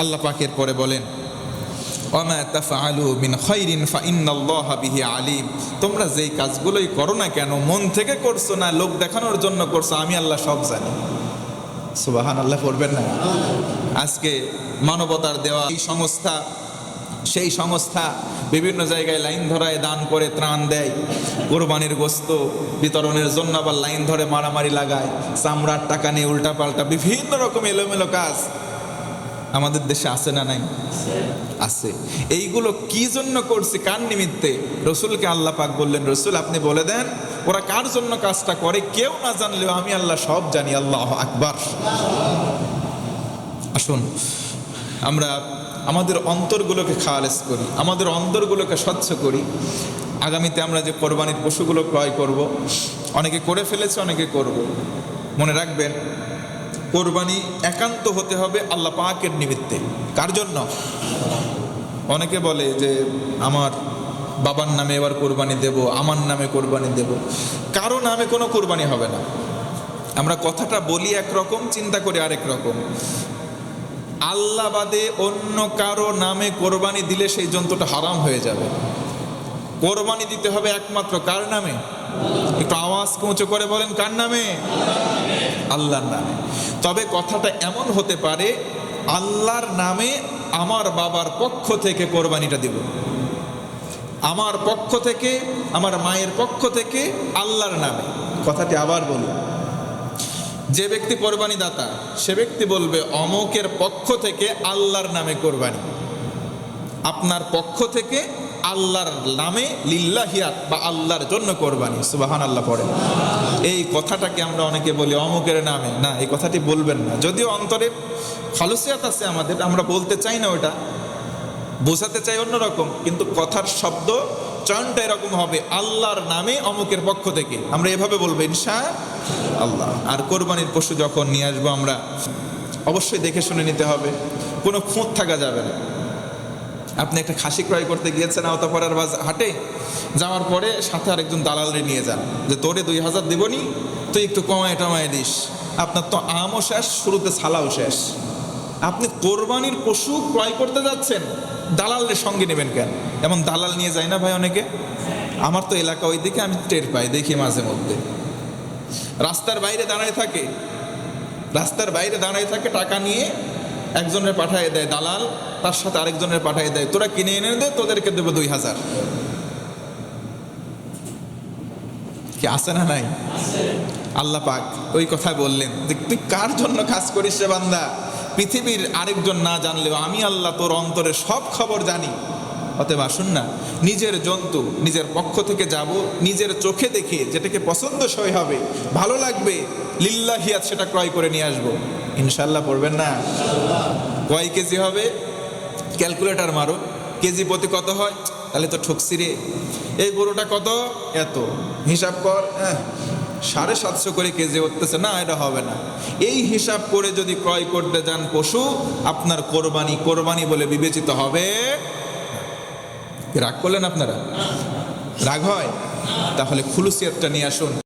আল্লাহ পাকের পরে বলেন, ওমা তাফআলু মিন খাইরিন ফাইন্নাল্লাহা বিহি আলিম। তোমরা যেই কাজগুলোই করো না কেন, মন থেকে করছ না, লোক দেখানোর জন্য করছ, আমি আল্লাহ সব জানি। সুবাহান আল্লাহ পড়বেন না? আজকে মানবতার দেওয়া এই সংস্থা, সেই সংস্থা বিভিন্ন জায়গায় লাইন ধরায় দান করে ত্রাণ দেয়। কোরবানির গোস্ত বিতরণের জন্য আবার লাইন ধরে মারামারি লাগায়। চামড়ার টাকা নিয়ে উল্টাপাল্টা বিভিন্ন রকম এলোমেলো কাজ। আমাদের দেশে আছে না নাই? আছে। এইগুলো কি জন্য করছে? কার নিমিত্তে? রসুলকে আল্লাহ পাক বললেন, রসুল, আপনি বলে দেন, ওরা কার জন্য কাজটা করে? কেউ না জানলেও আমি আল্লাহ সব জানি। আল্লাহ আকবার। আসুন, আমরা আমাদের অন্তরগুলোকে খালেস করি, আমাদের অন্তরগুলোকে স্বচ্ছ করি। আগামীতে আমরা যে কোরবানির পশুগুলো ক্রয় করব, অনেকে করে ফেলেছে, অনেকে করব। মনে রাখবেন কোরবানি একান্ত হতে হবে আল্লাহ পাকের নিমিত্তে। কার জন্য? অনেকে বলে যে, আমার বাবার নামে এবার কোরবানি দেব, আমার নামে কোরবানি দেব। কারও নামে কোনো কোরবানি হবে না। আমরা কথাটা বলি একরকম, চিন্তা করি আরেক রকম। আল্লাহ বাদে অন্য কারও নামে কোরবানি দিলে সেই জন্তুটা হারাম হয়ে যাবে। কোরবানি দিতে হবে একমাত্র কার নামে? একটু আওয়াজ উঁচু করে বলেন, কার নামে? আল্লাহর নামে। তবে কথাটা এমন হতে পারে, আল্লাহর নামে আমার বাবার পক্ষ থেকে কোরবানিটা দিব। আমার পক্ষ থেকে, আমার মায়ের পক্ষ থেকে আল্লাহর নামে। কথাটি আবার বলি। যে ব্যক্তি কোরবানি দাতা সে ব্যক্তি বলবে, অমকের পক্ষ থেকে আল্লাহর নামে কোরবানি। আপনার পক্ষ থেকে আল্লাহর নামে লিল্লাহিয়াত বা আল্লাহর জন্য কোরবানি সুবাহান আল্লাহ পড়ে এই কথাটাকে আমরা অনেকে বলি অমুকের নামে। না, এই কথাটি বলবেন না। যদিও অন্তরে খালুসিয়াত আছে আমাদের, আমরা বলতে চাই না ওটা, বোঝাতে চাই অন্যরকম, কিন্তু কথার শব্দ চয়নটা এরকম হবে, আল্লাহর নামে অমুকের পক্ষ থেকে। আমরা এভাবে বলব ইনশা আল্লাহ আর কোরবানির পশু যখন নিয়ে আসব আমরা, অবশ্যই দেখে শুনে নিতে হবে, কোনো খুঁত থাকা যাবে না। আপনি একটা খাসি ক্রয় করতে গিয়েছেন আওতাপাড়ার বাজ হাটে, যাওয়ার পরে সাথে আরেকজন দালালরে নিয়ে যান। যে তোরে দুই হাজার দেবনি, তুই একটু কমায় টমায় দিস। আপনার তো আমও শেষ, শুরুতে ছালাও শেষ। আপনি কোরবানির পশু ক্রয় করতে যাচ্ছেন দালালের সঙ্গে নেবেন কেন? এমন দালাল নিয়ে যায় না ভাই অনেকে? আমার তো এলাকা ওই দিকে আমি টের পাই, দেখি মাঝে মধ্যে। রাস্তার বাইরে দাঁড়ায় থাকে। রাস্তার বাইরে দাঁড়ায় থাকে, টাকা নিয়ে একজনের পাঠায় দেয় দালাল তার সাথে আরেকজনের পাঠায় দেয়। তোরা কিনে এনে দে, তোদেরকে দেবো দুই হাজার। কি আছে না নাই? আল্লাহ পাক ওই কথা বললেন তুই কার জন্য কাজ করিস রে বান্দা? পৃথিবীর আরেকজন না জানলেও আমি আল্লাহ তোর অন্তরে সব খবর জানি। অতএব আসুন না, নিজের জন্তু, নিজের পক্ষ থেকে যাব, নিজের চোখে দেখে যেটাকে পছন্দসই হবে, ভালো লাগবে, লিল্লাহিয়াত সেটা ক্রয় করে নিয়ে আসব। ইনশাল্লাহ পড়বেন না? কয় কেজি হবে? ক্যালকুলেটর মারো। কেজি প্রতি কত হয়? তাহলে তো ঠকসি রে। এই গরুটা কত? এত। হিসাব কর হ্যাঁ। সাড়ে সাতশো করে কেজি উঠতেছে। না, এটা হবে না। এই হিসাব করে যদি ক্রয় করতে যান পশু, আপনার কোরবানি কোরবানি বলে বিবেচিত হবে। রাগ করলেন আপনারা? রাগ হয়? তাহলে খুলুসিয়াতটা নিয়ে আসুন।